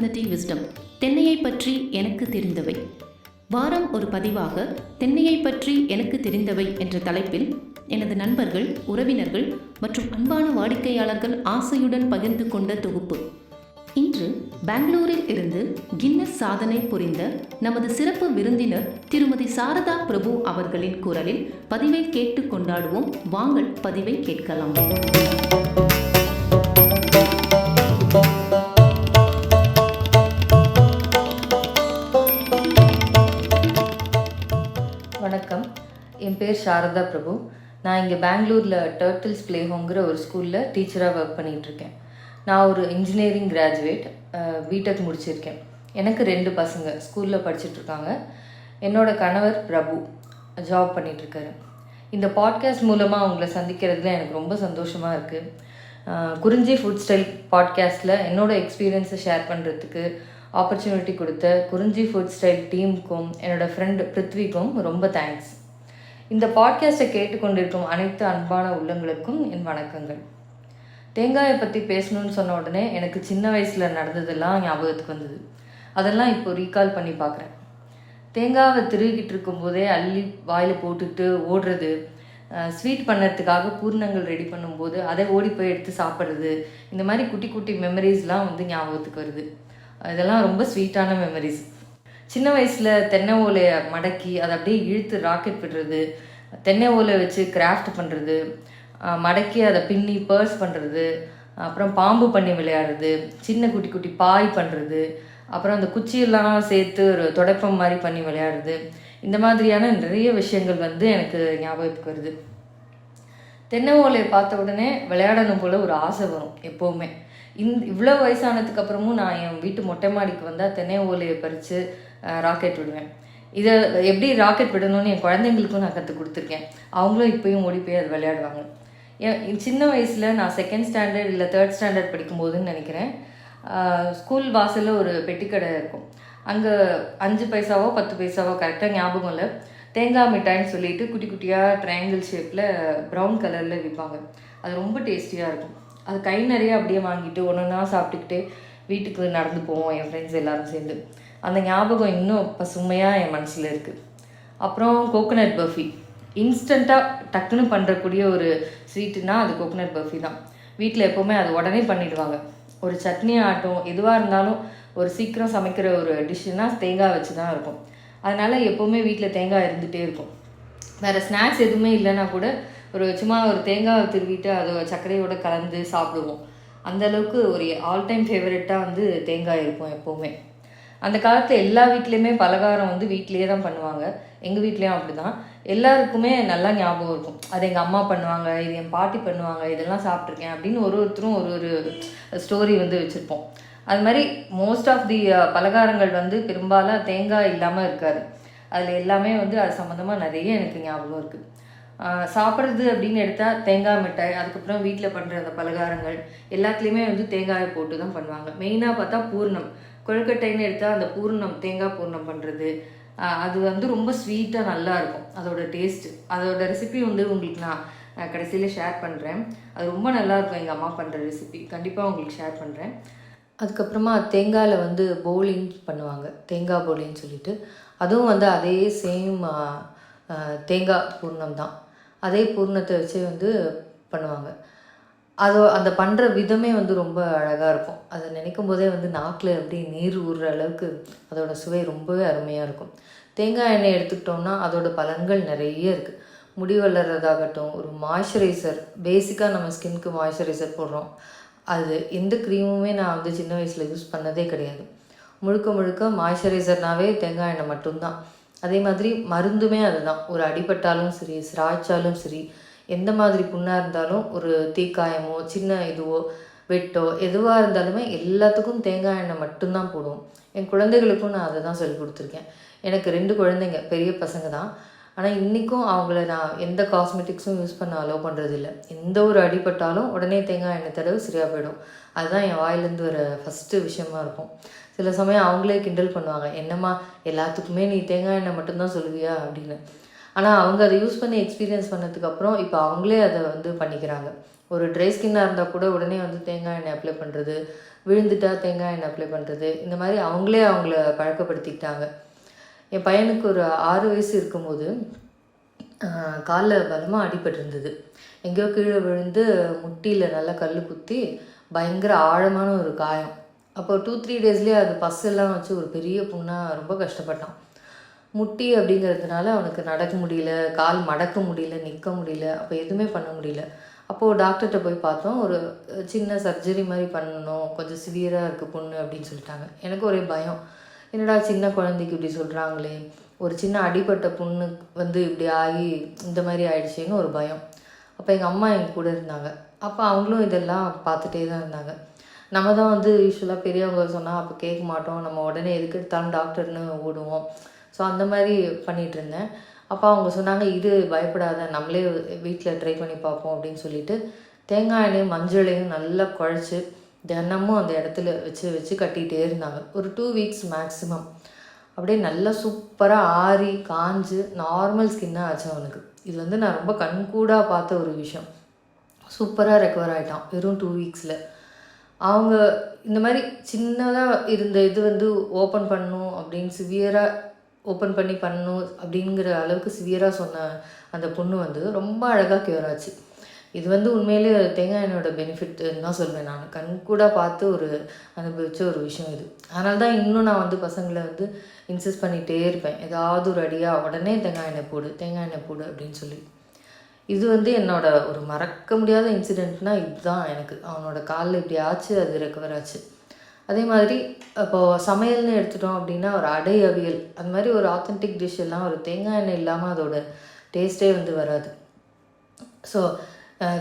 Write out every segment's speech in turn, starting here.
My wisdom தென்னையை பற்றி எனக்கு தெரிந்தவை. வாரம் ஒரு பதிவாக தென்னையை பற்றி எனக்கு தெரிந்தவை என்ற தலைப்பில் எனது நண்பர்கள் உறவினர்கள் மற்றும் அன்பான வாடிக்கையாளர்கள் ஆசையுடன் பகிர்ந்து கொண்ட தொகுப்பு. இன்று பெங்களூரில் இருந்து கின்னஸ் சாதனை புரிந்த நமது சிறப்பு விருந்தினர் திருமதி சாரதா பிரபு அவர்களின் குரலில் பதிவை கேட்டு கொண்டாடுவோம். வாங்கள் பதிவை கேட்கலாம். பேர் சாரதா பிரபு. நான் இங்கே பெங்களூரில் டர்ட்டில்ஸ் ப்ளே ஹோங்கிற ஒரு ஸ்கூலில் டீச்சராக ஒர்க் பண்ணிகிட்ருக்கேன் நான் ஒரு இன்ஜினியரிங் கிராஜுவேட் பிடெக் முடிச்சிருக்கேன். எனக்கு ரெண்டு பசங்க ஸ்கூலில் படிச்சுட்ருக்காங்க என்னோடய கணவர் பிரபு ஜாப் பண்ணிகிட்ருக்காரு இந்த பாட்காஸ்ட் மூலமாக உங்களை சந்திக்கிறதுல எனக்கு ரொம்ப சந்தோஷமாக இருக்குது குறிஞ்சி ஃபுட் ஸ்டைல் பாட்காஸ்ட்டில் என்னோட எக்ஸ்பீரியன்ஸை ஷேர் பண்ணுறதுக்கு ஆப்பர்ச்சுனிட்டி கொடுத்த குறிஞ்சி ஃபுட் ஸ்டைல் டீமுக்கும் என்னோடய ஃப்ரெண்டு பிருத்விக்கும் ரொம்ப தேங்க்ஸ் இந்த பாட்காஸ்ட்டை கேட்டுக்கொண்டிருக்கும் அனைத்து அன்பான உள்ளங்களுக்கும் என் வணக்கங்கள். தேங்காயை பற்றி பேசணும்னு சொன்ன உடனே எனக்கு சின்ன வயசில் நடந்ததெல்லாம் ஞாபகத்துக்கு வந்தது. அதெல்லாம் இப்போ ரீகால் பண்ணி பார்க்குறேன். தேங்காவை திருகிட்டு இருக்கும்போதே அள்ளி வாயில் போட்டுட்டு ஓடுறது ஸ்வீட் பண்ணுறதுக்காக பூர்ணங்கள் ரெடி பண்ணும்போது அதை ஓடி போய் எடுத்து சாப்பிட்றது இந்த மாதிரி குட்டி குட்டி மெமரிஸ்லாம் வந்து ஞாபகத்துக்கு வருது. இதெல்லாம் ரொம்ப ஸ்வீட்டான மெமரிஸ் சின்ன வயசில் தென்னை ஓலையை மடக்கி அதை அப்படியே இழுத்து ராக்கெட் விடுறது தென்னை ஓலை வச்சு கிராஃப்ட் பண்ணுறது மடக்கி அதை பின்னி பர்ஸ் பண்ணுறது அப்புறம் பாம்பு பண்ணி விளையாடுறது சின்ன குட்டி குட்டி பாய் பண்ணுறது அப்புறம் அந்த குச்சியெல்லாம் சேர்த்து ஒரு தொடப்பம் மாதிரி பண்ணி விளையாடுறது. இந்த மாதிரியான நிறைய விஷயங்கள் வந்து எனக்கு ஞாபகத்துக்கு வருது. தென்னை ஓலையை பார்த்த உடனே விளையாடணும் போல் ஒரு ஆசை வரும் எப்போவுமே. இந் இவ்வளோ வயசானதுக்கு அப்புறமும் நான் என் வீட்டு மொட்டை மாடிக்கு வந்தால் தென்னை ஓலையை பறித்து ராக்கெட் விடுவேன். இதை எப்படி ராக்கெட் விடணும்னு என் குழந்தைங்களுக்கும் நான் கற்றுக் கொடுத்துருக்கேன். அவங்களும் இப்போயும் ஓடி போய் அது விளையாடுவாங்க. என் சின்ன வயசில் நான் செகண்ட் ஸ்டாண்டர்ட் இல்லை தேர்ட் ஸ்டாண்டர்ட் படிக்கும்போதுன்னு நினைக்கிறேன். ஸ்கூல் வாசலில் ஒரு பெட்டிக்கடை இருக்கும். அங்கே அஞ்சு பைசாவோ பத்து பைசாவோ கரெக்டாக ஞாபகம் இல்லை. தேங்காய் மிட்டாய்ன்னு சொல்லிட்டு குட்டி குட்டியாக ட்ரையாங்கிள் ஷேப்பில் ப்ரௌன் கலரில் விற்பாங்க அது ரொம்ப டேஸ்டியாக இருக்கும். அது கை நிறைய அப்படியே வாங்கிட்டு ஒன்று ஒன்றா சாப்பிட்டுக்கிட்டு வீட்டுக்கு நடந்து போவோம் என் ஃப்ரெண்ட்ஸ் எல்லோரும் சேர்ந்து. அந்த ஞாபகம் இன்னும் பசுமையாக என் மனசில் இருக்குது அப்புறம் கோகோனட் பர்ஃபி இன்ஸ்டண்ட்டாக டக்குன்னு பண்ணுறக்கூடிய ஒரு ஸ்வீட்டுனா அது கோகோனட் பர்ஃபி தான். வீட்டில் எப்போவுமே அது உடனே பண்ணிடுவாங்க. ஒரு சட்னி ஆட்டம் எதுவாக இருந்தாலும் ஒரு சீக்கிரம் சமைக்கிற ஒரு டிஷ்ஷுனால் தேங்காய் வச்சு தான் இருக்கும். அதனால் எப்போவுமே வீட்டில் தேங்காய் இருந்துகிட்டே இருக்கும். வேறு ஸ்நாக்ஸ் எதுவுமே இல்லைன்னா கூட ஒரு சும்மா ஒரு தேங்காய் திருவிட்டு அதை சர்க்கரையோடு கலந்து சாப்பிடுவோம். அந்த அளவுக்கு ஒரு ஆல் டைம் ஃபேவரெட்டாக வந்து தேங்காய் இருக்கும் எப்போவுமே. அந்த காலத்தில் எல்லா வீட்லேயுமே பலகாரம் வந்து வீட்லேயே தான் பண்ணுவாங்க. எங்கள் வீட்லேயும் அப்படி தான் எல்லாருக்குமே நல்லா ஞாபகம் இருக்கும். அது எங்கள் அம்மா பண்ணுவாங்க இது என் பாட்டி பண்ணுவாங்க இதெல்லாம் சாப்பிட்ருக்கேன் அப்படின்னு ஒரு ஒருத்தரும் ஒரு ஒரு ஸ்டோரி வந்து வச்சுருப்போம். அது மாதிரி மோஸ்ட் ஆஃப் தி பலகாரங்கள் வந்து பெரும்பாலும் தேங்காய் இல்லாமல் இருக்காது. அதில் எல்லாமே வந்து அது சம்மந்தமாக நிறைய எனக்கு ஞாபகம் இருக்குது சாப்பிட்றது அப்படின்னு எடுத்தால் தேங்காய் மிட்டாய் அதுக்கப்புறம் வீட்டில் பண்ணுற அந்த பலகாரங்கள் எல்லாத்துலேயுமே வந்து தேங்காயை போட்டு தான் பண்ணுவாங்க மெயினாக பார்த்தா பூர்ணம். கொழுக்கட்டைன்னு எடுத்தால் அந்த பூர்ணம் தேங்காய் பூர்ணம் பண்ணுறது அது வந்து ரொம்ப ஸ்வீட்டாக நல்லாயிருக்கும் அதோட டேஸ்ட்டு அதோட ரெசிபி வந்து உங்களுக்கு நான் கடைசியில் ஷேர் பண்ணுறேன் அது ரொம்ப நல்லாயிருக்கும் எங்கள் அம்மா பண்ணுற ரெசிபி கண்டிப்பாக உங்களுக்கு ஷேர் பண்ணுறேன் அதுக்கப்புறமா தேங்காயில் வந்து போலிங் பண்ணுவாங்க. தேங்காய் போலின்னு சொல்லிட்டு. அதுவும் வந்து அதே சேம் தேங்காய் பூர்ணம் தான். அதே பூர்ணத்தை வச்சு வந்து பண்ணுவாங்க. அது அந்த பண்ணுற விதமே வந்து ரொம்ப அழகாக இருக்கும். அதை நினைக்கும் போதே வந்து நாக்கில் அப்படியே நீர் ஊறுற அளவுக்கு அதோட சுவை ரொம்பவே அருமையாக இருக்கும். தேங்காய் எண்ணெய் எடுத்துக்கிட்டோம்னா அதோட பலன்கள் நிறைய இருக்குது முடி வளர்கிறதாகட்டும் ஒரு மாய்ஸ்சரைசர் பேசிக்காக நம்ம ஸ்கின்க்கு மாய்ஸ்சரைசர் போடுறோம். அது எந்த க்ரீமுமே நான் வந்து சின்ன வயசில் யூஸ் பண்ணதே கிடையாது. முழுக்க முழுக்க மாய்ஸ்சரைசர்னாவே தேங்காய் எண்ணெய் மட்டும்தான். அதே மாதிரி மருந்துமே அதுதான். ஒரு அடிபட்டாலும் சரி சிராய்ச்சாலும் சரி எந்த மாதிரி புண்ணாக இருந்தாலும் ஒரு தீக்காயமோ சின்ன இதுவோ வெட்டோ எதுவாக இருந்தாலுமே எல்லாத்துக்கும் தேங்காய் எண்ணெய் மட்டும்தான் போடுவோம். என் குழந்தைகளுக்கும் நான் அதை தான் சொல்லி கொடுத்துருக்கேன். எனக்கு ரெண்டு குழந்தைங்க பெரிய பசங்க தான். ஆனால் இன்றைக்கும் அவங்கள நான் எந்த காஸ்மெட்டிக்ஸும் யூஸ் பண்ண அலோவ் பண்ணுறதில்ல எந்த ஒரு அடிபட்டாலும் உடனே தேங்காய் எண்ணெய் தடவு சரியாக போயிடும். அதுதான் என் வாயிலேருந்து வர ஃபஸ்ட்டு விஷயமா இருக்கும். சில சமயம் அவங்களே கிண்டல் பண்ணுவாங்க. என்னம்மா எல்லாத்துக்குமே நீ தேங்காய் எண்ணெய் மட்டும்தான் சொல்லுவியா? அப்படின்னு. ஆனால் அவங்க அதை யூஸ் பண்ணி எக்ஸ்பீரியன்ஸ் பண்ணதுக்கப்புறம் இப்போ அவங்களே அதை வந்து பண்ணிக்கிறாங்க. ஒரு ட்ரை ஸ்கின்னாக இருந்தால் கூட உடனே வந்து தேங்காய் எண்ணெய் அப்ளை பண்ணுறது விழுந்துட்டா தேங்காய் எண்ணெய் அப்ளை பண்ணுறது இந்த மாதிரி அவங்களே அவங்கள பழக்கப்படுத்திக்கிட்டாங்க. என் பையனுக்கு ஒரு ஆறு வயசு இருக்கும்போது காலில் பலமாக அடிபட்டிருந்தது எங்கேயோ கீழே விழுந்து முட்டியில் நல்லா கல் குத்தி பயங்கர ஆழமான ஒரு காயம். அப்போ டூ த்ரீ டேஸ்லேயே அது பஸ்ஸெல்லாம் வச்சு ஒரு பெரிய புண்ணாக ரொம்ப கஷ்டப்பட்டான். முட்டி அப்படிங்கிறதுனால அவனுக்கு நடக்க முடியல கால் மடக்க முடியல நிற்க முடியல அப்போ எதுவுமே பண்ண முடியல. அப்போது டாக்டர்கிட்ட போய் பார்த்தோம் ஒரு சின்ன சர்ஜரி மாதிரி பண்ணணும் கொஞ்சம் சிவியராக இருக்குது பொண்ணு அப்படின்னு சொல்லிட்டாங்க. எனக்கு ஒரே பயம். என்னடா சின்ன குழந்தைக்கு இப்படி சொல்கிறாங்களே ஒரு சின்ன அடிபட்ட புண்ணு வந்து இப்படி ஆகி இந்த மாதிரி ஆயிடுச்சேன்னு ஒரு பயம். அப்போ எங்கள் அம்மா எங்கள் கூட இருந்தாங்க. அப்போ அவங்களும் இதெல்லாம் பார்த்துட்டே தான் இருந்தாங்க. நம்ம தான் வந்து யூஸ்வலாக பெரியவங்க சொன்னால் அப்போ கேட்க மாட்டோம். நம்ம உடனே எதுக்கு எடுத்தாலும் டாக்டர்னு ஓடுவோம். ஸோ அந்த மாதிரி பண்ணிகிட்டு இருந்தேன் அப்போ அவங்க சொன்னாங்க இது பயப்படாத நம்மளே வீட்டில் ட்ரை பண்ணி பார்ப்போம் அப்படின்னு சொல்லிட்டு தேங்காய் எண்ணெயும் மஞ்சளையும் நல்லா குழச்சி தினமும் அந்த இடத்துல வச்சு வச்சு கட்டிகிட்டே இருந்தாங்க. ஒரு டூ வீக்ஸ் மேக்ஸிமம் அப்படியே நல்லா சூப்பராக ஆறி காஞ்சு நார்மல் ஸ்கின்னாக ஆச்சு அவனுக்கு. இது வந்து நான் ரொம்ப கண்கூடாக பார்த்த ஒரு விஷயம். சூப்பராக ரெக்கவர் ஆகிட்டான் வெறும் டூ வீக்ஸில் அவங்க இந்த மாதிரி சின்னதாக இருந்த இது வந்து ஓப்பன் பண்ணணும் அப்படின்னு சிவியராக ஓப்பன் பண்ணி பண்ணணும் அப்படிங்கிற அளவுக்கு சிவியராக சொன்ன அந்த பொண்ணு வந்து ரொம்ப அழகாக கியூர் ஆச்சு. இது வந்து உண்மையிலே தேங்காய் எண்ணெயோட பெனிஃபிட்டுன்னு தான் சொல்வேன் நான். கண் கூட பார்த்து ஒரு அனுபவிச்ச ஒரு விஷயம் இது. அதனால தான் இன்னும் நான் வந்து பசங்களை வந்து இன்சிஸ்ட் பண்ணிகிட்டே இருப்பேன். ஏதாவது ஒரு அடியாக உடனே தேங்காய் எண்ணெய் போடு தேங்காய் எண்ணெய் போடு அப்படின்னு சொல்லி. இது வந்து என்னோட ஒரு மறக்க முடியாத இன்சிடெண்ட்னால் இதுதான் எனக்கு. அவனோட காலில் இப்படி ஆச்சு அது ரெக்கவர் ஆச்சு. அதே மாதிரி இப்போது சமையல்னு எடுத்துட்டோம் அப்படின்னா ஒரு அடை அவியல். அந்த மாதிரி ஒரு ஆத்தென்டிக் டிஷ் எல்லாம் ஒரு தேங்காய் எண்ணெய் இல்லாமல் அதோட டேஸ்ட்டே வந்து வராது. ஸோ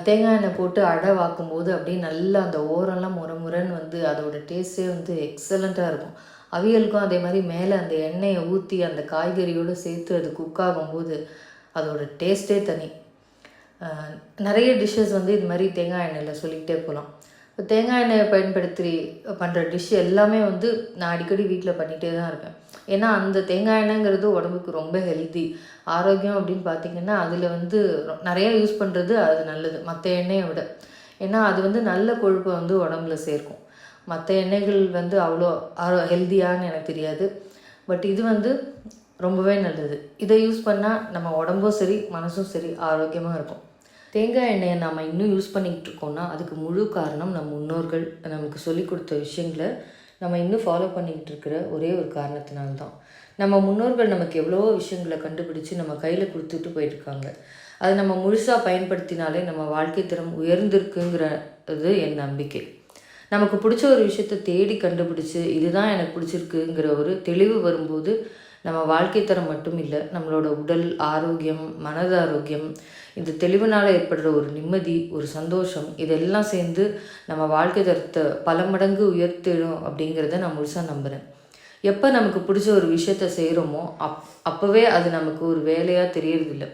தேங்காய் எண்ணெய் போட்டு அடை வாக்கும்போது அப்படியே நல்லா அந்த ஓரம்லாம் முறை முறைன்னு வந்து அதோட டேஸ்ட்டே வந்து எக்ஸலண்ட்டாக இருக்கும். அவியலுக்கும் அதே மாதிரி மேலே அந்த எண்ணெயை ஊற்றி அந்த காய்கறியோடு சேர்த்து அது குக் ஆகும்போது அதோட டேஸ்ட்டே தனி. நிறைய டிஷ்ஷஸ் வந்து இது மாதிரி தேங்காய் எண்ணெயில் சொல்லிக்கிட்டே போகலாம். இப்போ தேங்காய் எண்ணெயை பயன்படுத்தி பண்ணுற டிஷ் எல்லாமே வந்து நான் அடிக்கடி வீட்டில் பண்ணிகிட்டே தான் இருப்பேன் ஏன்னா அந்த தேங்காய் எண்ணெய்ங்கிறது உடம்புக்கு ரொம்ப ஹெல்தி ஆரோக்கியம் அப்படின்னு பார்த்தீங்கன்னா அதில் வந்து ரொ- யூஸ் பண்ணுறது அது நல்லது மற்ற எண்ணெயை விட. ஏன்னா அது வந்து நல்ல கொழுப்பை வந்து உடம்புல சேர்க்கும். மற்ற எண்ணெய்கள் வந்து அவ்வளோ ஆரோ ஹெல்த்தியான்னு எனக்கு தெரியாது. பட் இது வந்து ரொம்பவே நல்லது. இதை யூஸ் பண்ணால் நம்ம உடம்பும் சரி மனசும் சரி ஆரோக்கியமாக இருக்கும். தேங்காய் எண்ணெயை நாம் இன்னும் யூஸ் பண்ணிக்கிட்டு இருக்கோம்னா அதுக்கு முழு காரணம் நம் முன்னோர்கள் நமக்கு சொல்லி கொடுத்த விஷயங்களை நம்ம இன்னும் ஃபாலோ பண்ணிக்கிட்டு இருக்கிற ஒரே ஒரு காரணத்தினால்தான். நம்ம முன்னோர்கள் நமக்கு எவ்வளவோ விஷயங்களை கண்டுபிடிச்சு நம்ம கையில் கொடுத்துட்டு போயிட்டுருக்காங்க அதை நம்ம முழுசாக பயன்படுத்தினாலே நம்ம வாழ்க்கை தரம் உயர்ந்திருக்குங்கிறது என் நம்பிக்கை. நமக்கு பிடிச்ச ஒரு விஷயத்தை தேடி கண்டுபிடிச்சி இதுதான் எனக்கு பிடிச்சிருக்குங்கிற ஒரு தெளிவு வரும்போது நம்ம வாழ்க்கை தரம் மட்டும் இல்லை நம்மளோட உடல் ஆரோக்கியம் மனது ஆரோக்கியம் இந்த தெளிவுனால் ஏற்படுற ஒரு நிம்மதி ஒரு சந்தோஷம் இதெல்லாம் சேர்ந்து நம்ம வாழ்க்கை தரத்தை பல மடங்கு உயர்த்திடும் அப்படிங்கிறத நான் முழுசாக நம்புகிறேன் எப்போ நமக்கு பிடிச்ச ஒரு விஷயத்த செய்கிறோமோ அப் அப்போவே அது நமக்கு ஒரு வேலையாக தெரியறதில்ல.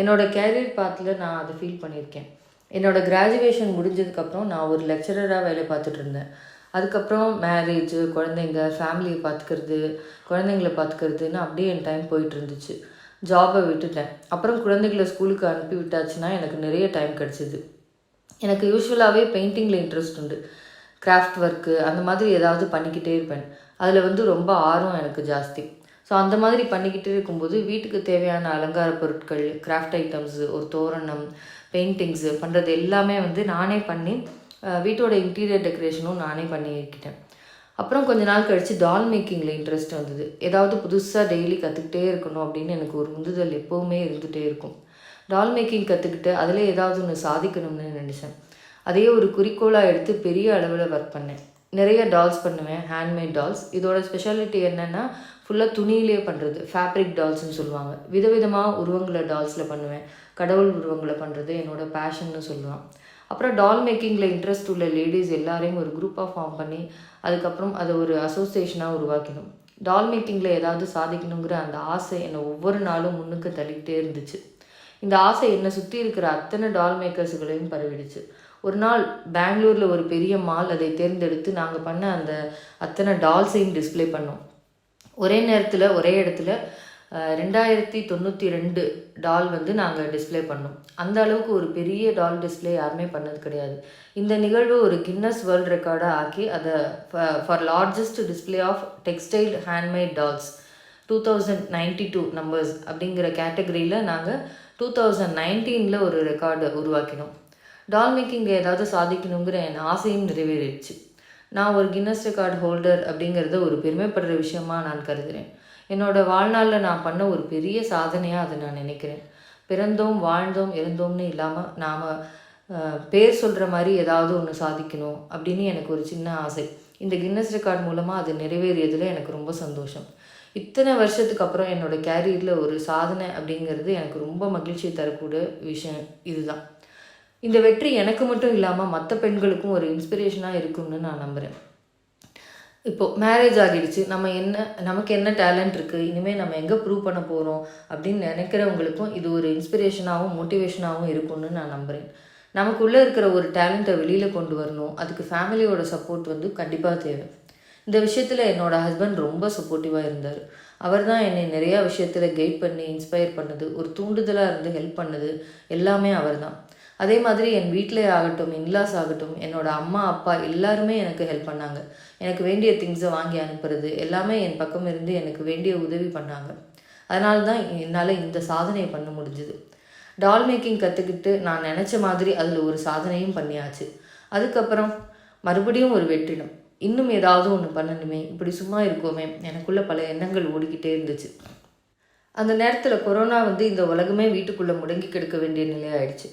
என்னோட கேரியர் பாத்தில் நான் அதை ஃபீல் பண்ணியிருக்கேன். என்னோடய கிராஜுவேஷன் முடிஞ்சதுக்கப்புறம் நான் ஒரு லெக்சரராக வேலை பார்த்துட்டு இருந்தேன். அதுக்கப்புறம் மேரேஜ் குழந்தைங்க ஃபேமிலியை பார்த்துக்கிறது குழந்தைங்கள பார்த்துக்கிறதுன்னு அப்படியே என் டைம் போயிட்டு இருந்துச்சு. ஜாபை விட்டுட்டேன். அப்புறம் குழந்தைகளை ஸ்கூலுக்கு அனுப்பி விட்டாச்சுன்னா எனக்கு நிறைய டைம் கிடச்சிது. எனக்கு யூஸ்வலாகவே பெயிண்டிங்கில் இன்ட்ரெஸ்ட் உண்டு. கிராஃப்ட் ஒர்க்கு அந்த மாதிரி ஏதாவது பண்ணிக்கிட்டே இருப்பேன். அதில் வந்து ரொம்ப ஆர்வம் எனக்கு ஜாஸ்தி. ஸோ அந்த மாதிரி பண்ணிக்கிட்டே இருக்கும்போது வீட்டுக்கு தேவையான அலங்கார பொருட்கள் கிராஃப்ட் ஐட்டம்ஸு ஒரு தோரணம் பெயிண்டிங்ஸு பண்ணுறது எல்லாமே வந்து நானே பண்ணி வீட்டோட இன்டீரியர் டெக்கரேஷனும் நானே பண்ணியிருக்கிட்டேன் அப்புறம் கொஞ்ச நாள் கழித்து டால் மேக்கிங்கில் இன்ட்ரெஸ்ட் வந்தது. ஏதாவது புதுசாக டெய்லி கற்றுக்கிட்டே இருக்கணும் அப்படின்னு எனக்கு ஒரு உந்துதல் எப்போவுமே இருந்துகிட்டே இருக்கும். டால் மேக்கிங் கற்றுக்கிட்டு அதில் ஏதாவது ஒன்று சாதிக்கணும்னு நினச்சேன். அதையே ஒரு குறிக்கோளாக எடுத்து பெரிய அளவில் ஒர்க் பண்ணேன். நிறைய டால்ஸ் பண்ணுவேன் ஹேண்ட்மேட் டால்ஸ் இதோட ஸ்பெஷாலிட்டி என்னென்னா ஃபுல்லாக துணியிலே பண்ணுறது ஃபேப்ரிக் டால்ஸ்னு சொல்லுவாங்க. விதவிதமாக உருவங்களை டால்ஸில் பண்ணுவேன். கடவுள் உருவங்களை பண்ணுறது என்னோட பேஷன்னு சொல்லுவான். அப்புறம் டால் மேக்கிங்கில் இன்ட்ரெஸ்ட் உள்ள லேடிஸ் எல்லாரையும் ஒரு குரூப்பாக ஃபார்ம் பண்ணி அதுக்கப்புறம் அதை ஒரு அசோசியேஷனாக உருவாக்கினோம் டால் மேக்கிங்கில் ஏதாவது சாதிக்கணுங்கிற அந்த ஆசை என்னை ஒவ்வொரு நாளும் முன்னுக்கு தள்ளிக்கிட்டே இருந்துச்சு. இந்த ஆசை என்னை சுற்றி இருக்கிற அத்தனை டால் மேக்கர்ஸுகளையும் பரவிடுச்சு. ஒரு நாள் பெங்களூரில் ஒரு பெரிய மால் அதை தேர்ந்தெடுத்து நாங்கள் பண்ண அந்த அத்தனை டால்ஸையும் டிஸ்ப்ளே பண்ணோம். ஒரே நேரத்தில் ஒரே இடத்துல ரெண்டாயிரத்தி தொண்ணூற்றி ரெண்டு டால் வந்து நாங்கள் டிஸ்ப்ளே பண்ணோம். அந்த அளவுக்கு ஒரு பெரிய டால் டிஸ்ப்ளே யாருமே பண்ணது கிடையாது. இந்த நிகழ்வு ஒரு கின்னஸ் வேர்ல்ட் ரெக்கார்டாக ஆக்கி அதை for largest display of textile handmade dolls two thousand ninety two numbers அப்படிங்கிற கேட்டகரியில் நாங்கள் டூ தௌசண்ட் நைன்டீனில் ஒரு ரெக்கார்டு உருவாக்கினோம். டால் மேக்கிங்கில் ஏதாவது சாதிக்கணுங்கிற என் ஆசையும் நிறைவேறிடுச்சு. நான் ஒரு கின்னஸ் ரெக்கார்ட் ஹோல்டர் அப்படிங்கிறத ஒரு பெருமைப்படுற விஷயமா நான் கருதுகிறேன் என்னோட வாழ்நாளில் நான் பண்ண ஒரு பெரிய சாதனையாக அதை நான் நினைக்கிறேன். பிறந்தோம் வாழ்ந்தோம் இருந்தோம்னு இல்லாமல் நாம் பேர் சொல்கிற மாதிரி ஏதாவது ஒன்று சாதிக்கணும் அப்படின்னு எனக்கு ஒரு சின்ன ஆசை. இந்த கின்னஸ் ரெக்கார்ட் மூலமாக அது நிறைவேறியதில் எனக்கு ரொம்ப சந்தோஷம். இத்தனை வருஷத்துக்கு அப்புறம் என்னோட கேரியரில் ஒரு சாதனை அப்படிங்கிறது எனக்கு ரொம்ப மகிழ்ச்சி தரக்கூடிய விஷயம் இதுதான். இந்த வெற்றி எனக்கு மட்டும் இல்லாமல் மற்ற பெண்களுக்கும் ஒரு இன்ஸ்பிரேஷனாக இருக்கும்னு நான் நம்புகிறேன் இப்போது மேரேஜ் ஆகிடுச்சு. நம்ம என்ன நமக்கு என்ன டேலண்ட் இருக்குது இனிமேல் நம்ம எங்கே ப்ரூவ் பண்ண போகிறோம் அப்படின்னு நினைக்கிறவங்களுக்கும் இது ஒரு இன்ஸ்பிரேஷனாகவும் மோட்டிவேஷனாகவும் இருக்கும்னு நான் நம்புகிறேன் நமக்குள்ளே இருக்கிற ஒரு டேலண்ட்டை வெளியில் கொண்டு வரணும். அதுக்கு ஃபேமிலியோட சப்போர்ட் வந்து கண்டிப்பாக தேவை. இந்த விஷயத்தில் என்னோட ஹஸ்பண்ட் ரொம்ப சப்போர்ட்டிவாக இருந்தார். அவர் தான் என்னை நிறையா விஷயத்தில் கைட் பண்ணி இன்ஸ்பயர் பண்ணது. ஒரு தூண்டுதலாக இருந்து ஹெல்ப் பண்ணது எல்லாமே அவர் தான். அதே மாதிரி என் வீட்டிலே ஆகட்டும் இன்லாஸ் ஆகட்டும் என்னோட அம்மா அப்பா எல்லாருமே எனக்கு ஹெல்ப் பண்ணாங்க. எனக்கு வேண்டிய திங்ஸை வாங்கி அனுப்புறது எல்லாமே என் பக்கம் இருந்து எனக்கு வேண்டிய உதவி பண்ணாங்க. அதனால தான் என்னால் இந்த சாதனையை பண்ண முடிஞ்சுது. டால் மேக்கிங் கற்றுக்கிட்டு நான் நினச்ச மாதிரி அதில் ஒரு சாதனையும் பண்ணியாச்சு. அதுக்கப்புறம் மறுபடியும் ஒரு வெற்றிடம். இன்னும் ஏதாவது ஒன்று பண்ணணுமே இப்படி சும்மா இருக்கோமே எனக்குள்ள பல எண்ணங்கள் ஓடிக்கிட்டே இருந்துச்சு. அந்த நேரத்தில் கொரோனா வந்து இந்த உலகமே வீட்டுக்குள்ளே முடங்கி கிடக்க வேண்டிய நிலை ஆயிடுச்சு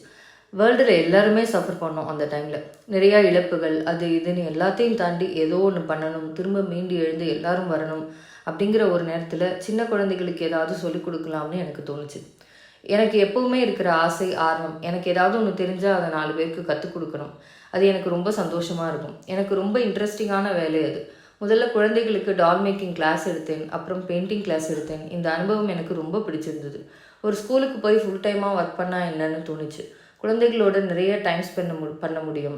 வேர்ல்டில் எல்லாருமே சஃபர் பண்ணோம் அந்த டைமில் நிறையா இழப்புகள் அது இதுன்னு எல்லாத்தையும் தாண்டி ஏதோ ஒன்று பண்ணணும் திரும்ப மீண்டு எழுந்து எல்லாரும் வரணும் அப்படிங்கிற ஒரு நேரத்தில் சின்ன குழந்தைகளுக்கு ஏதாவது சொல்லிக் கொடுக்கலாம்னு எனக்கு தோணுச்சு. எனக்கு எப்பவுமே இருக்கிற ஆசை ஆர்வம் எனக்கு ஏதாவது ஒன்று தெரிஞ்சால் அதை நாலு பேருக்கு கற்றுக் கொடுக்கணும். அது எனக்கு ரொம்ப சந்தோஷமாக இருக்கும். எனக்கு ரொம்ப இன்ட்ரெஸ்டிங்கான வேலை அது. முதல்ல குழந்தைகளுக்கு டால் மேக்கிங் கிளாஸ் எடுத்தேன் அப்புறம் பெயிண்டிங் கிளாஸ் எடுத்தேன். இந்த அனுபவம் எனக்கு ரொம்ப பிடிச்சிருந்தது. ஒரு ஸ்கூலுக்கு போய் ஃபுல் டைமாக ஒர்க் பண்ணால் என்னன்னு தோணுச்சு. குழந்தைகளோட நிறைய டைம் ஸ்பெண்ட் மு பண்ண முடியும்.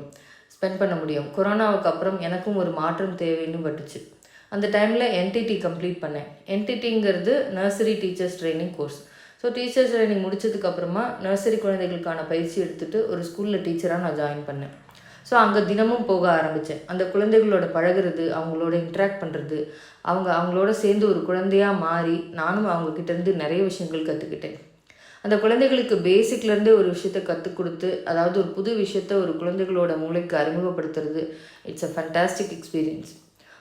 ஸ்பெண்ட் பண்ண முடியும். கொரோனாவுக்கு அப்புறம் எனக்கும் ஒரு மாற்றம் தேவைன்னு பட்டுச்சு. அந்த டைமில் என்டிடி கம்ப்ளீட் பண்ணேன். என்டிடிங்கிறது nursery teachers training course so teachers training முடிச்சதுக்கப்புறமா நர்சரி குழந்தைகளுக்கான பயிற்சி எடுத்துகிட்டு ஒரு ஸ்கூலில் டீச்சராக நான் ஜாயின் பண்ணேன். ஸோ அங்கே தினமும் போக ஆரம்பித்தேன் அந்த குழந்தைகளோட பழகுறது அவங்களோட இன்ட்ராக்ட் பண்ணுறது அவங்க அவங்களோட சேர்ந்து ஒரு குழந்தையாக மாறி நானும் அவங்கக்கிட்டேருந்து நிறைய விஷயங்கள் கற்றுக்கிட்டேன் அந்த குழந்தைகளுக்கு பேசிக்லேருந்தே ஒரு விஷயத்த கற்றுக் கொடுத்து அதாவது ஒரு புது விஷயத்த ஒரு குழந்தைகளோட மூளைக்கு அறிமுகப்படுத்துறது. இட்ஸ் அ ஃபண்டாஸ்டிக் எக்ஸ்பீரியன்ஸ்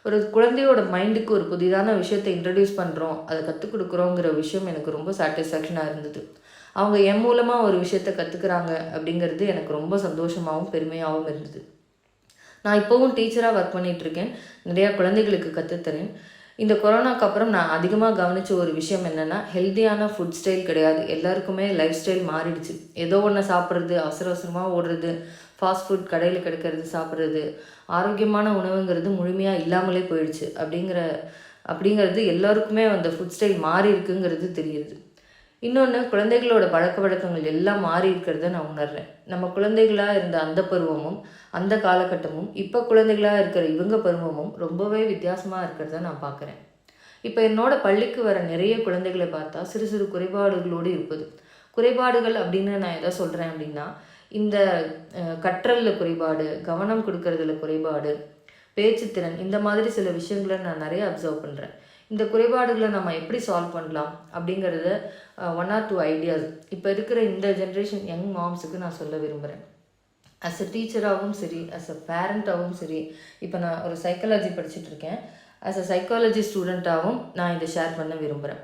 ஒரு குழந்தையோட மைண்டுக்கு ஒரு புதிதான விஷயத்தை இன்ட்ரடியூஸ் பண்ணுறோம் அதை கற்றுக் கொடுக்குறோங்கிற விஷயம் எனக்கு ரொம்ப சாட்டிஸ்ஃபேக்ஷனாக இருந்தது. அவங்க என் மூலமாக ஒரு விஷயத்த கற்றுக்குறாங்க அப்படிங்கிறது எனக்கு ரொம்ப சந்தோஷமாகவும் பெருமையாகவும் இருந்தது. நான் இப்போவும் டீச்சராக ஒர்க் பண்ணிகிட்ருக்கேன் நிறையா குழந்தைகளுக்கு கற்றுத்தரேன் இந்த கொரோனாக்கு அப்புறம் நான் அதிகமாக கவனித்த ஒரு விஷயம் என்னென்னா ஹெல்த்தியான ஃபுட் ஸ்டைல் கிடையாது. எல்லாருக்குமே லைஃப் ஸ்டைல் மாறிடுச்சு. ஏதோ ஒன்று சாப்பிட்றது அவசர அவசரமாக ஓடுறது ஃபாஸ்ட் ஃபுட் கடையில் கிடைக்கிறது சாப்பிட்றது ஆரோக்கியமான உணவுங்கிறது முழுமையாக இல்லாமலே போயிடுச்சு. அப்படிங்கிற அப்படிங்கிறது எல்லாருக்குமே அந்த ஃபுட் ஸ்டைல் மாறி இருக்குங்கிறது தெரியுது. இன்னொன்று குழந்தைகளோட பழக்க வழக்கங்கள் எல்லாம் மாறி இருக்கிறத நான் உணர்றேன். நம்ம குழந்தைகளாக இருந்த அந்த பருவமும் அந்த காலகட்டமும் இப்போ குழந்தைகளாக இருக்கிற இவங்க பருவமும் ரொம்பவே வித்தியாசமாக இருக்கிறத நான் பார்க்குறேன் இப்போ என்னோட பள்ளிக்கு வர நிறைய குழந்தைகளை பார்த்தா சிறு சிறு குறைபாடுகளோடு இருப்பது. குறைபாடுகள் அப்படின்னு நான் எதை சொல்கிறேன் அப்படின்னா இந்த கற்றலில் குறைபாடு கவனம் கொடுக்கறதுல குறைபாடு பேச்சுத்திறன் இந்த மாதிரி சில விஷயங்களை நான் நிறைய அப்சர்வ் பண்ணுறேன் இந்த குறைபாடுகளை நம்ம எப்படி சால்வ் பண்ணலாம் அப்படிங்கிறத ஒன் ஆர் டூ ஐடியாஸ் இப்போ இருக்கிற இந்த ஜென்ரேஷன் யங் மாம்ஸுக்கு நான் சொல்ல விரும்புகிறேன் அஸ் அ டீச்சராகவும் சரி அஸ் அ பேரண்ட்டாகவும் சரி இப்போ நான் ஒரு சைக்காலஜி படிச்சுட்டு இருக்கேன். அஸ் அ சைக்காலஜி ஸ்டூடெண்ட்டாகவும் நான் இதை ஷேர் பண்ண விரும்புகிறேன்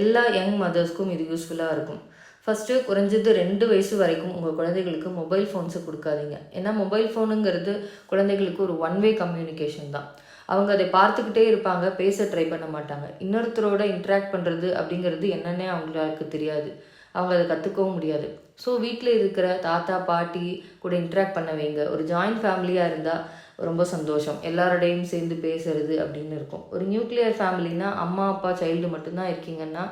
எல்லா யங் மதர்ஸ்க்கும் இது யூஸ்ஃபுல்லாக இருக்கும். ஃபஸ்ட்டு குறைஞ்சது ரெண்டு வயசு வரைக்கும் உங்கள் குழந்தைகளுக்கு மொபைல் ஃபோன்ஸை கொடுக்காதீங்க. ஏன்னா மொபைல் ஃபோனுங்கிறது குழந்தைகளுக்கு ஒரு ஒன் வே கம்யூனிகேஷன் தான். அவங்க அதை பார்த்துக்கிட்டே இருப்பாங்க பேச ட்ரை பண்ண மாட்டாங்க. இன்னொருத்தரோட இன்ட்ராக்ட் பண்ணுறது அப்படிங்கிறது என்னன்னே அவங்களுக்கு தெரியாது. அவங்க அதை கற்றுக்கவும் முடியாது. ஸோ வீட்டில் இருக்கிற தாத்தா பாட்டி கூட இன்ட்ராக்ட் பண்ண வைங்க. ஒரு ஜாயிண்ட் ஃபேமிலியாக இருந்தால் ரொம்ப சந்தோஷம். எல்லாரோடையும் சேர்ந்து பேசுறது அப்படின்னு இருக்கும். ஒரு நியூக்ளியர் ஃபேமிலினா அம்மா அப்பா சைல்டு மட்டும்தான் இருக்கீங்கன்னா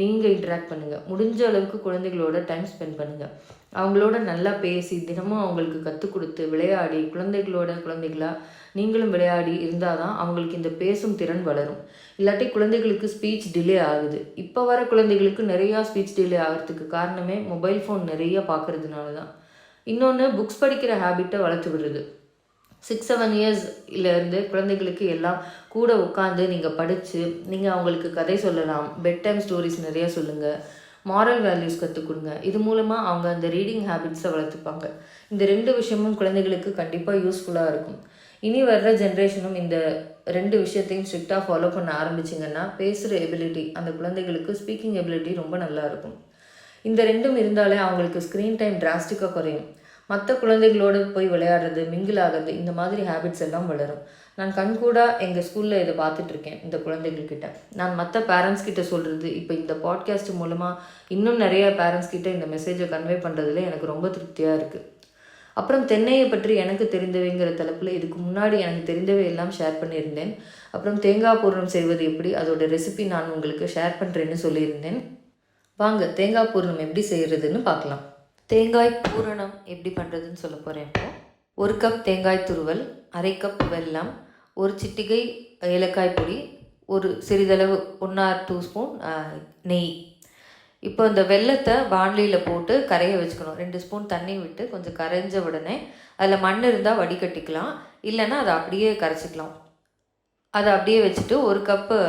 நீங்கள் இன்ட்ராக்ட் பண்ணுங்கள் முடிஞ்ச அளவுக்கு குழந்தைகளோட டைம் ஸ்பெண்ட் பண்ணுங்கள் அவங்களோட நல்லா பேசி தினமும் அவங்களுக்கு கற்றுக் கொடுத்து விளையாடி குழந்தைகளோட குழந்தைகளாக நீங்களும் விளையாடி இருந்தால் தான் அவங்களுக்கு இந்த பேசும் திறன் வளரும். இல்லாட்டி குழந்தைகளுக்கு ஸ்பீச் டிலே ஆகுது. இப்போ வர குழந்தைகளுக்கு நிறையா ஸ்பீச் டிலே ஆகிறதுக்கு காரணமே மொபைல் ஃபோன் நிறைய பார்க்கறதுனால தான் இன்னொன்று புக்ஸ் படிக்கிற ஹேபிட்டை வளர்த்து விடுறது. சிக்ஸ் செவன் இயர்ஸ்லேருந்து குழந்தைகளுக்கு எல்லாம் கூட உட்காந்து நீங்கள் படித்து நீங்கள் அவங்களுக்கு கதை சொல்லலாம் பெட் டைம் ஸ்டோரிஸ் நிறைய சொல்லுங்கள் மாரல் வேல்யூஸ் கற்றுக் கொடுங்க இது மூலமாக அவங்க அந்த ரீடிங் ஹேபிட்ஸை வளர்த்துப்பாங்க. இந்த ரெண்டு விஷயமும் குழந்தைகளுக்கு கண்டிப்பாக யூஸ்ஃபுல்லாக இருக்கும். இனி வர்ற ஜென்ரேஷனும் இந்த ரெண்டு விஷயத்தையும் ஸ்ட்ரிக்டாக ஃபாலோ பண்ண ஆரம்பிச்சிங்கன்னா பேசுகிற எபிலிட்டி அந்த குழந்தைகளுக்கு ஸ்பீக்கிங் எபிலிட்டி ரொம்ப நல்லா இருக்கும். இந்த ரெண்டும் இருந்தாலே அவங்களுக்கு ஸ்க்ரீன் டைம் டிராஸ்டிக்காக குறையும். மற்ற குழந்தைகளோடு போய் விளையாடுறது மிங்கிள் ஆகிறது இந்த மாதிரி ஹேபிட்ஸ் எல்லாம் வளரும். நான் கண்கூடாக எங்கள் ஸ்கூலில் இதை பார்த்துட்ருக்கேன் இந்த குழந்தைகள்கிட்ட. நான் மற்ற பேரண்ட்ஸ் கிட்ட சொல்கிறது இப்போ இந்த பாட்காஸ்ட் மூலமாக இன்னும் நிறைய பேரண்ட்ஸ் கிட்ட இந்த மெசேஜை கன்வே பண்ணுறதுல எனக்கு ரொம்ப திருப்தியாக இருக்குது அப்புறம் தென்னையை பற்றி எனக்கு தெரிந்தவைங்கிற தலைப்பில் இதுக்கு முன்னாடி எனக்கு தெரிந்தவை எல்லாம் ஷேர் பண்ணியிருந்தேன். அப்புறம் தேங்காய் பூரணம் செய்வது எப்படி அதோட ரெசிபி நான் உங்களுக்கு ஷேர் பண்ணுறேன்னு சொல்லியிருந்தேன். வாங்க தேங்காய் பூரணம் எப்படி செய்கிறதுன்னு பார்க்கலாம். தேங்காய் பூரணம் எப்படி பண்ணுறதுன்னு சொல்ல போகிறேன் இப்போ. ஒரு கப் தேங்காய் துருவல் அரை கப் வெல்லம் ஒரு சிட்டிகை ஏலக்காய் பொடி ஒரு சிறிதளவு ஒன் ஆர் டூ ஸ்பூன் நெய். இப்போ இந்த வெல்லத்தை வாண்லியில் போட்டு கரைய வச்சுக்கணும். ரெண்டு ஸ்பூன் தண்ணி விட்டு கொஞ்சம் கரைஞ்ச உடனே அதில் மண் இருந்தால் வடிகட்டிக்கலாம். இல்லைன்னா அதை அப்படியே கரைச்சிக்கலாம். அதை அப்படியே வச்சுட்டு ஒரு கப்பு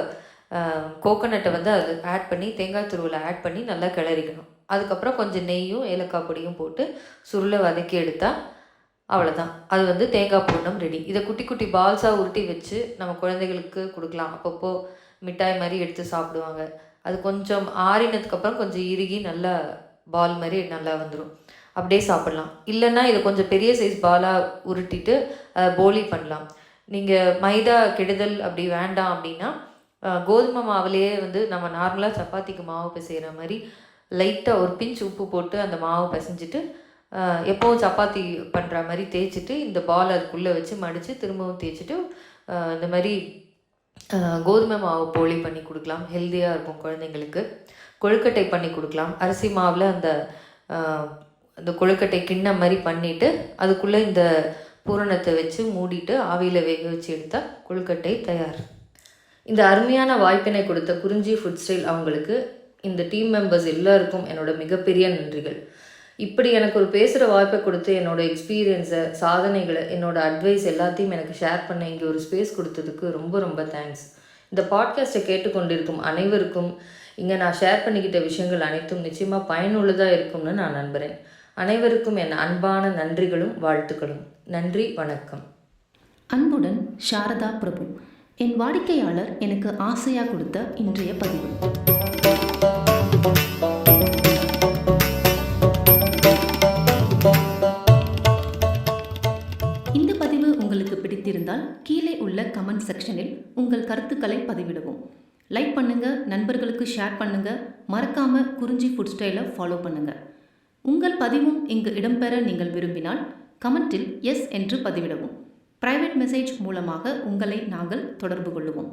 கோகோனட்டை வந்து அது ஆட் பண்ணி தேங்காய் துருவில் ஆட் பண்ணி நல்லா கிளறிக்கணும். அதுக்கப்புறம் கொஞ்சம் நெய்யும் ஏலக்காய் பொடியும் போட்டு சுருளை வதக்கி எடுத்தால் அவ்வளோதான் அது வந்து தேங்காய் பூர்ணம் ரெடி இதை குட்டி குட்டி பால்ஸாக உருட்டி வச்சு நம்ம குழந்தைகளுக்கு கொடுக்கலாம். அப்பப்போ மிட்டாய் மாதிரி எடுத்து சாப்பிடுவாங்க. அது கொஞ்சம் ஆறினதுக்கப்புறம் கொஞ்சம் இறுகி நல்லா பால் மாதிரி நல்லா வந்துடும் அப்படியே சாப்பிட்லாம். இல்லைன்னா இதை கொஞ்சம் பெரிய சைஸ் பாலாக உருட்டிட்டு போலி பண்ணலாம். நீங்கள் மைதா கெடுதல் அப்படி வேண்டாம் அப்படின்னா கோதுமை மாவுலேயே வந்து நம்ம நார்மலாக சப்பாத்திக்கு மாவு பிசைகிற மாதிரி லைட்டாக ஒரு பிஞ்ச் உப்பு போட்டு அந்த மாவு பிசைஞ்சிட்டு எப்போவும் சப்பாத்தி பண்ணுற மாதிரி தேய்ச்சிட்டு இந்த பால் அதுக்குள்ளே வச்சு மடித்து திரும்பவும் தேய்ச்சிட்டு இந்த மாதிரி கோதுமை மாவு போலி பண்ணி கொடுக்கலாம். ஹெல்த்தியாக இருக்கும் குழந்தைங்களுக்கு. கொழுக்கட்டை பண்ணி கொடுக்கலாம். அரிசி மாவில் அந்த அந்த கொழுக்கட்டை கிண்ணம் மாதிரி பண்ணிவிட்டு அதுக்குள்ளே இந்த பூரணத்தை வச்சு மூடிட்டு ஆவியில் வேக வச்சு எடுத்தால் கொழுக்கட்டை தயார். இந்த அருமையான வாய்ப்பினை கொடுத்த குறிஞ்சி ஃபுட் ஸ்டைல் அவங்களுக்கு இந்த டீம் மெம்பர்ஸ் எல்லாருக்கும் என்னோட மிகப்பெரிய நன்றிகள். இப்படி எனக்கு ஒரு பேசுகிற வாய்ப்பை கொடுத்து என்னோடய எக்ஸ்பீரியன்ஸை சாதனைகளை என்னோட அட்வைஸ் எல்லாத்தையும் எனக்கு ஷேர் பண்ண இங்கே ஒரு ஸ்பேஸ் கொடுத்ததுக்கு ரொம்ப ரொம்ப தேங்க்ஸ் இந்த பாட்காஸ்ட்டை கேட்டுக்கொண்டிருக்கும் அனைவருக்கும் இங்கே நான் ஷேர் பண்ணிக்கிட்ட விஷயங்கள் அனைத்தும் நிச்சயமாக பயனுள்ளதாக இருக்கும்னு நான் நம்புகிறேன் அனைவருக்கும் என் அன்பான நன்றிகளும் வாழ்த்துக்களும். நன்றி வணக்கம். அன்புடன் சாரதா பிரபு. என் வாடிக்கையாளர் எனக்கு ஆசையாக கொடுத்த இன்றைய பதிவு. உள்ள கமெண்ட் செக்ஷனில் உங்கள் கருத்துக்களை பதிவிடுவோம். லைக் பண்ணுங்க நண்பர்களுக்கு ஷேர் பண்ணுங்க மறக்காமல் குறிஞ்சி ஃபுட் ஸ்டைலை ஃபாலோ பண்ணுங்க. உங்கள் பதிவும் இங்கு இடம்பெற நீங்கள் விரும்பினால் கமெண்ட்டில் எஸ் என்று பதிவிடவும். பிரைவேட் மெசேஜ் மூலமாக உங்களை நாங்கள் தொடர்பு கொள்ளுவோம்.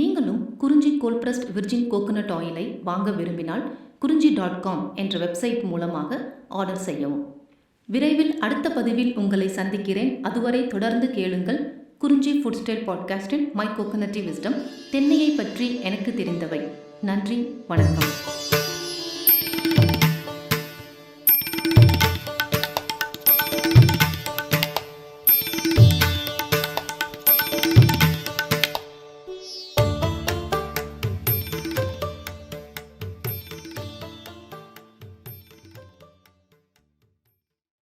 நீங்களும் குறிஞ்சி கோல்பிரஸ்ட் விர்ஜின் கோகோனட் ஆயிலை வாங்க விரும்பினால் குறிஞ்சி டாட் காம் என்ற வெப்சைட் மூலமாக ஆர்டர் செய்யவும். விரைவில் அடுத்த பதிவில் உங்களை சந்திக்கிறேன். அதுவரை தொடர்ந்து கேளுங்கள். குறிஞ்சி ஃபுட் ஸ்டைல் பாட்காஸ்டில் மை கோகனட்டி விஸ்டம் தென்னையை பற்றி எனக்கு தெரிந்தவை. நன்றி வணக்கம்.